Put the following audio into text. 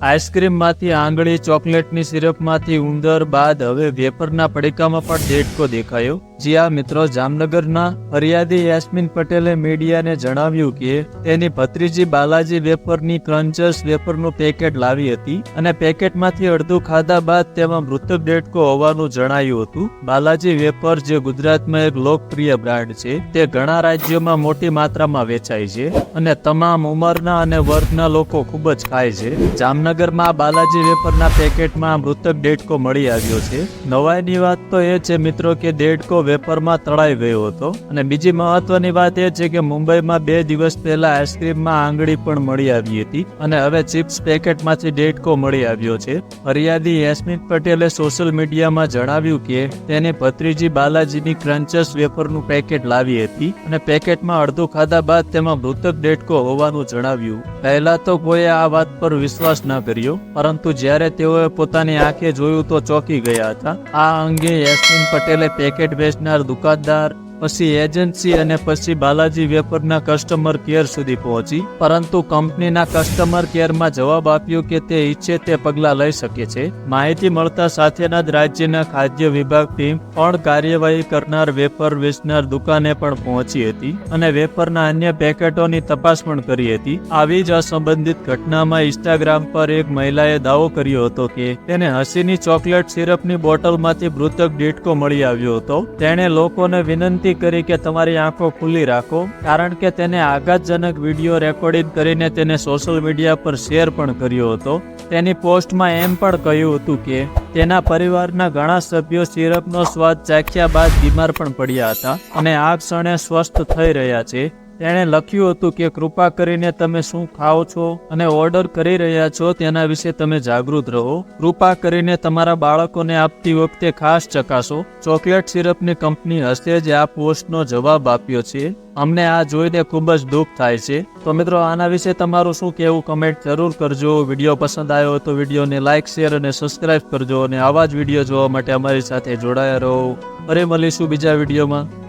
આઈસ્ક્રીમમાંથી આંગળી ચોકલેટની સિરપમાંથી ઉંદર બાદ હવે વેપરના પડીકામાં પણ દેડકો દેખાયો. જી આ મિત્રો જામનગરના ફરિયાદી યાસ્મીન પટેલે મીડિયાને જણાવ્યું કે તેની ભત્રીજી બાલાજી વેપરની ક્રન્ચર્સ વેપરનું પેકેટ લાવી હતી અને પેકેટમાંથી અડધું ખાધા બાદ તેમાં મૃતક દેડકો હોવાનું જણાયું હતું. બાલાજી વેપર જે ગુજરાતમાં એક લોકપ્રિય બ્રાન્ડ છે, તે ઘણા રાજ્યોમાં મોટી માત્રામાં વેચાય છે અને તમામ ઉંમરના અને વર્ગના લોકો ખૂબ જ ખાય છે. જામનગરમાં બાલાજી વેપરના પેકેટમાં મૃતક દેડકો મળી આવ્યો છે. નવાઈની વાત તો એ છે મિત્રો કે દેડકો વેપરમાં તળાઈ ગયો હતો. અને બીજી મહત્વની વાત એ છે કે મુંબઈમાં બે દિવસ પહેલા આઈસ્ક્રીમમાં આંગળી પણ મળી આવી હતી અને હવે ચિપ્સ પેકેટમાંથી ડેટકો મળી આવ્યો છે. ફરિયાદી યાસ્મીન પટેલે સોશિયલ મીડિયામાં જણાવ્યું કે તેને ભત્રીજી બાલાજીની ક્રન્ચસ વેપરનું પેકેટ લાવી હતી અને પેકેટમાં અડધું ખાધા બાદ તેમાં મૃતક ડેટકો હોવાનું જણાવ્યું. પહેલા તો કોઈએ આ વાત પર વિશ્વાસ ન કર્યો, પરંતુ જ્યારે તેઓએ પોતાની આંખે જોયું તો ચોંકી ગયા હતા. આ અંગે યશમિન પટેલે પેકેટ વેચનાર દુકાનદાર પછી એજન્સી અને પછી બાલાજી વેપરના કસ્ટમર કેર સુધી પહોંચી, પરંતુ કંપનીના કસ્ટમર કેરમાં જવાબ આપ્યો કે તે ઈચ્છે તે પગલાં લઈ શકે છે. માહિતી મળતા સાથેના જ રાજ્યના ખાદ્ય વિભાગ ટીમ પણ કાર્યવાહી કરનાર વેપર વેચનાર દુકાને પણ પહોંચી હતી અને વેપરના અન્ય પેકેટોની તપાસ પણ કરી હતી. આવી જ અસંબંધિત ઘટનામાં ઇન્સ્ટાગ્રામ પર એક મહિલાએ દાવો કર્યો હતો કે તેને હસીની ચોકલેટ સિરપની બોટલમાંથી મૃતક ડેટકો મળી આવ્યો હતો. તેણે લોકોને વિનંતી કરી કે તમારી આંખો ખુલ્લી રાખો, કારણ કે તેને આઘાતજનક વીડિયો રેકોર્ડિંગ કરીને તેને સોશિયલ મીડિયા પર શેર પણ કર્યો હતો. તેની પોસ્ટમાં એમ પણ કહ્યું હતું કે, તેના પરિવારના ઘણા સભ્યો સિરપનો સ્વાદ ચાખ્યા બાદ બીમાર પણ પડ્યા હતા અને આ ક્ષણે સ્વસ્થ થઈ રહ્યા છે. તેણે લખ્યું હતું કે, કૃપા કરીને તમે શું ખાઓ છો અને ઓર્ડર કરી રહ્યા છો તેના વિશે તમે જાગૃત રહો. કૃપા કરીને તમારા બાળકોને આપતી વખતે ખાસ ચકાસો. ચોકલેટ સિરપની કંપની હશે જ આ પોસ્ટનો જવાબ આપ્યો છે. અમને આ જોઈને ખૂબ જ દુઃખ થાય છે. તો મિત્રો, આના વિશે તમારું શું કહેવું? કમેન્ટ જરૂર કરજો. વીડિયો પસંદ આવ્યો તો વિડીયોને લાઇક શેર અને સબસ્ક્રાઇબ કરજો અને આવા જ વીડિયો જોવા માટે અમારી સાથે જોડાયા રહો. ફરી મળીશું બીજા વિડીયોમાં.